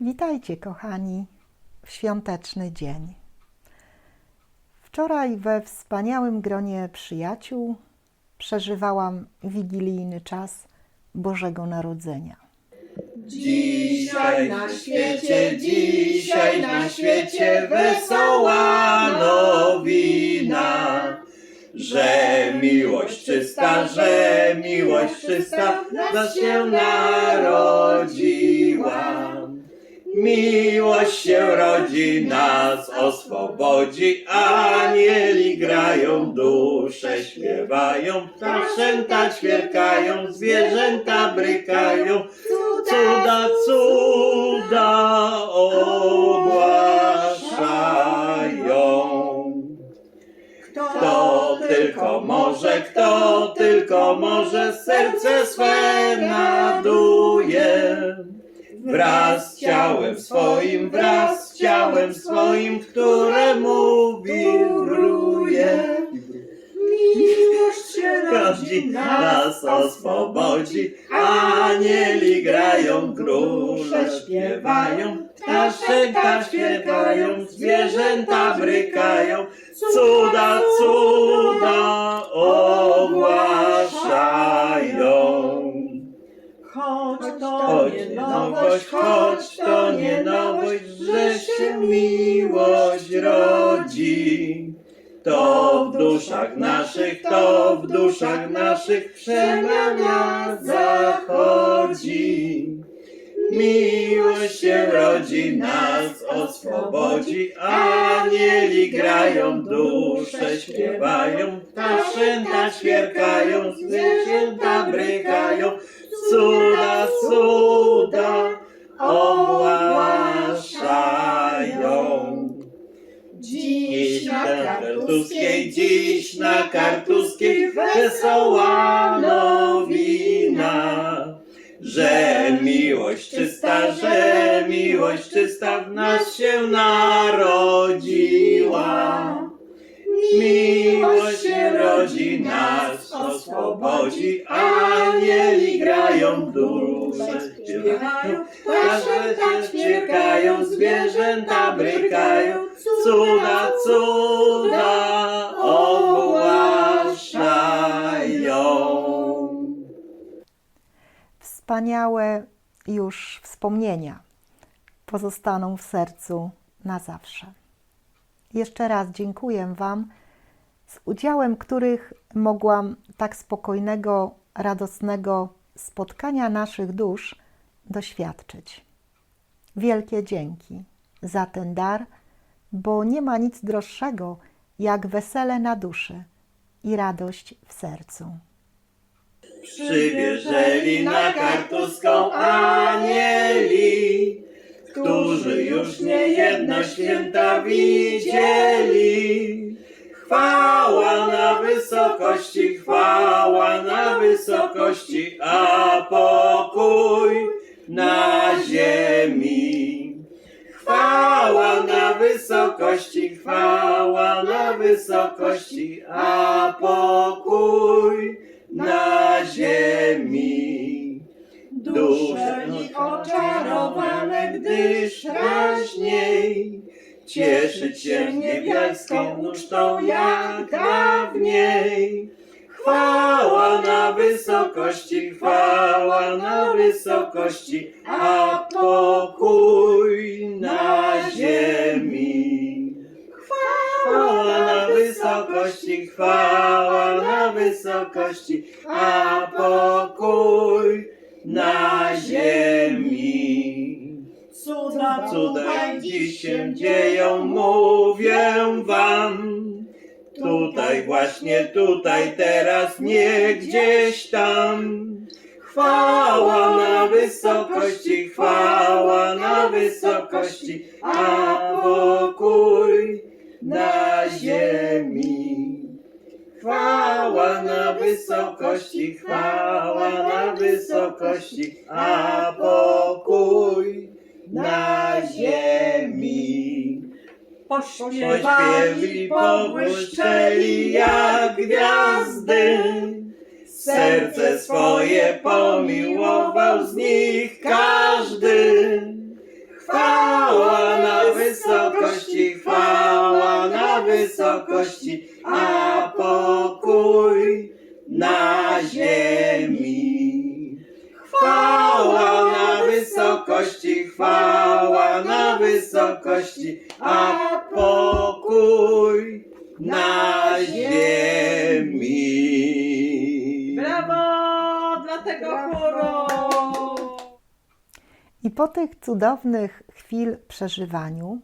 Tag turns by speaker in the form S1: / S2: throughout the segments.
S1: Witajcie, kochani, w świąteczny dzień. Wczoraj we wspaniałym gronie przyjaciół przeżywałam wigilijny czas Bożego Narodzenia.
S2: Dzisiaj na świecie, dzisiaj na świecie wesoła nowina, że miłość czysta, że miłość czysta nas się narodziła. Miłość się rodzi, nas oswobodzi, anieli grają, dusze śpiewają, ptaszęta ćwierkają, zwierzęta brykają, cuda, cuda ogłaszają. Kto tylko może, kto tylko może serce swe naduje. Wraz z ciałem swoim, wraz z ciałem swoim, któremu wibruje.
S3: Miłość się
S2: Rodzi nas oswobodzi, anieli grają, króle śpiewają, ptaszęta ćwierkają, zwierzęta brykają, cuda, cuda
S3: to nie
S2: nowość, choć to nie nowość, że się miłość rodzi. To w duszach naszych, to w duszach naszych przemiana zachodzi. Miłość się rodzi, nas oswobodzi, anieli grają, dusze śpiewają, ptaszęta ćwierkają, zwierzęta brykają, cuda, cuda ogłaszają. Dziś na kartuskiej, dziś na kartuskiej wesoła nowina, że miłość czysta, że miłość czysta w nas się narodziła. Miłość się rodzi, nas oswobodzi, anieli grają, dusze śpiewają, ptaszęta ćwierkają, zwierzęta brykają, cuda, cuda ogłaszają.
S1: Wspaniałe już wspomnienia pozostaną w sercu na zawsze. Jeszcze raz dziękuję Wam, z udziałem których mogłam tak spokojnego, radosnego spotkania naszych dusz doświadczyć. Wielkie dzięki za ten dar, bo nie ma nic droższego jak wesele na duszy i radość w sercu.
S2: Przybierzeli na kartuską anieli, którzy już nie jedno święta widzieli. Chwała na wysokości, chwała na wysokości, a pokój na ziemi. Chwała na wysokości, chwała na wysokości, a pokój na ziemi.
S3: Dusze ich oczarowane, gdyż
S2: raźniej cieszyć się niebiańską ucztą jak dawniej. Chwała na wysokości, chwała na wysokości, a pokój na ziemi. Chwała na wysokości, chwała na wysokości, a pokój na
S3: cuda,
S2: dziś się dzieją, mówię wam. Tutaj, właśnie tutaj, teraz, nie gdzieś tam. Chwała na wysokości, chwała na wysokości, a pokój na ziemi. Chwała na wysokości, chwała na wysokości, a pokój na ziemi.
S3: Pośpiewi, pobłyszczeli jak gwiazdy.
S2: Serce swoje pomiłował z nich każdy.
S3: Chwała na wysokości, chwała na wysokości, a pokój na ziemi. Chwała na wysokości, chwała na wysokości, a pokój na ziemi.
S2: Brawo dla tego chóru!
S1: I po tych cudownych chwil przeżywaniu,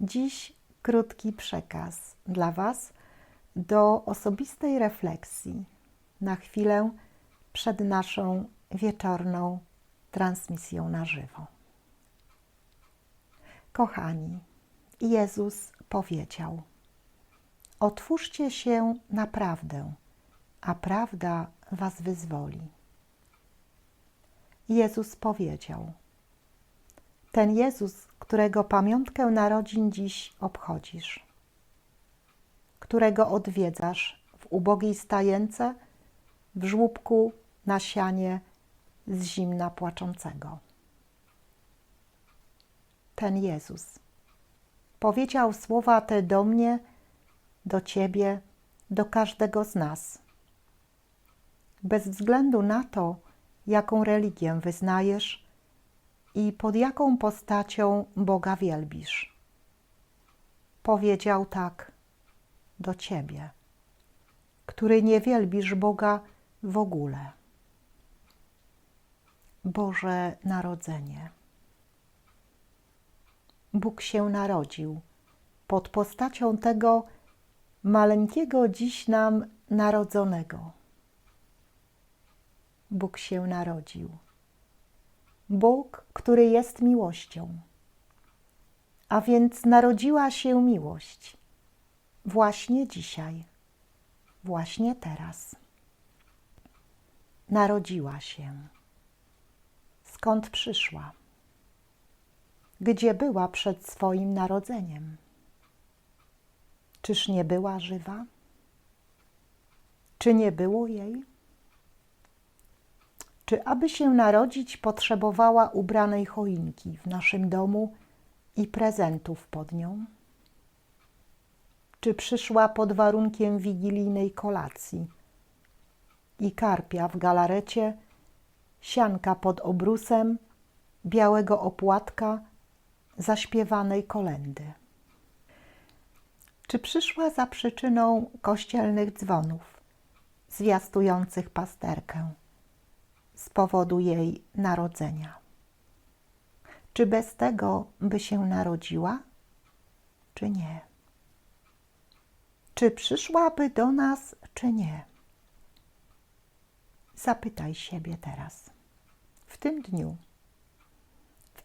S1: dziś krótki przekaz dla Was do osobistej refleksji na chwilę przed naszą wieczorną transmisją na żywo. Kochani, Jezus powiedział: Otwórzcie się na prawdę, a prawda Was wyzwoli. Jezus powiedział: Ten Jezus, którego pamiątkę narodzin dziś obchodzisz, którego odwiedzasz w ubogiej stajence, w żłóbku na sianie z zimna płaczącego. Ten Jezus powiedział słowa te do mnie, do Ciebie, do każdego z nas. Bez względu na to, jaką religię wyznajesz i pod jaką postacią Boga wielbisz. Powiedział tak do Ciebie, który nie wielbisz Boga w ogóle. Boże Narodzenie. Bóg się narodził pod postacią tego maleńkiego dziś nam narodzonego. Bóg się narodził. Bóg, który jest miłością. A więc narodziła się miłość właśnie dzisiaj, właśnie teraz. Narodziła się. Skąd przyszła? Gdzie była przed swoim narodzeniem? Czyż nie była żywa? Czy nie było jej? Czy aby się narodzić, potrzebowała ubranej choinki w naszym domu i prezentów pod nią? Czy przyszła pod warunkiem wigilijnej kolacji i karpia w galarecie, sianka pod obrusem, białego opłatka, zaśpiewanej kolendy? Czy przyszła za przyczyną kościelnych dzwonów zwiastujących pasterkę? z powodu jej narodzenia. Czy bez tego by się narodziła, czy nie? Czy przyszłaby do nas, czy nie? Zapytaj siebie teraz, w tym dniu,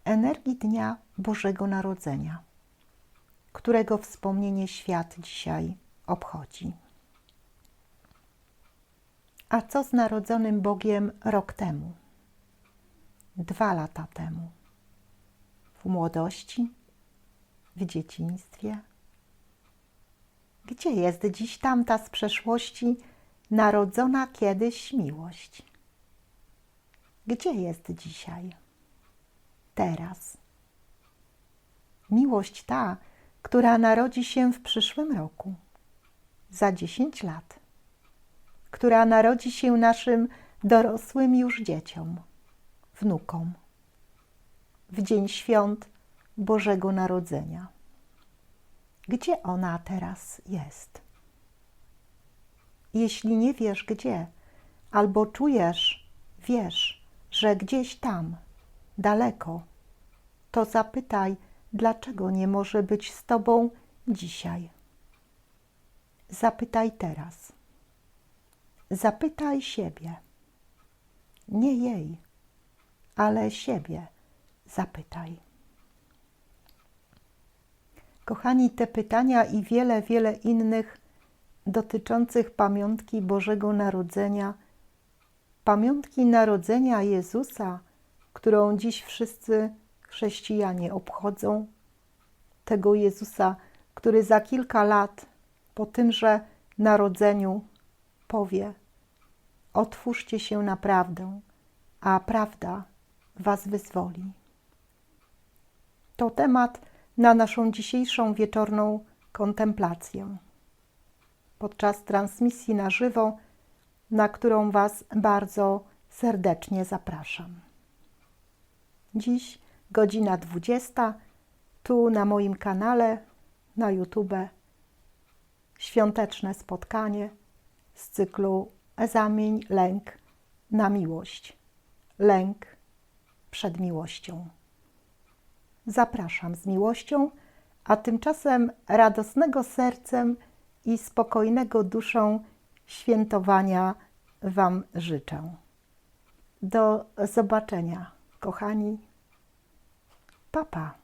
S1: energii Dnia Bożego Narodzenia, którego wspomnienie świat dzisiaj obchodzi. A co z narodzonym Bogiem rok temu? Dwa lata temu? W młodości? W dzieciństwie? Gdzie jest dziś tamta z przeszłości narodzona kiedyś miłość? Gdzie jest dzisiaj? Teraz. Miłość ta, która narodzi się w przyszłym roku, za dziesięć lat która narodzi się naszym dorosłym już dzieciom, wnukom, w dzień świąt Bożego Narodzenia. Gdzie ona teraz jest? Jeśli nie wiesz gdzie, albo czujesz, wiesz, że gdzieś tam, daleko, to zapytaj, dlaczego nie może być z Tobą dzisiaj. Zapytaj teraz. Zapytaj siebie. Nie jej, ale siebie zapytaj. Kochani, te pytania i wiele, wiele innych dotyczących pamiątki Bożego Narodzenia, pamiątki Narodzenia Jezusa, którą dziś wszyscy chrześcijanie obchodzą, tego Jezusa, który za kilka lat po tymże narodzeniu powie: Otwórzcie się na prawdę, a prawda Was wyzwoli. To temat na naszą dzisiejszą wieczorną kontemplację podczas transmisji na żywo, na którą Was bardzo serdecznie zapraszam. Dziś godzina 20, tu na moim kanale na YouTube świąteczne spotkanie z cyklu Zamień lęk na miłość. Lęk przed miłością. Zapraszam z miłością, a tymczasem radosnego sercem i spokojnego duszą świętowania Wam życzę. Do zobaczenia, kochani. Papa.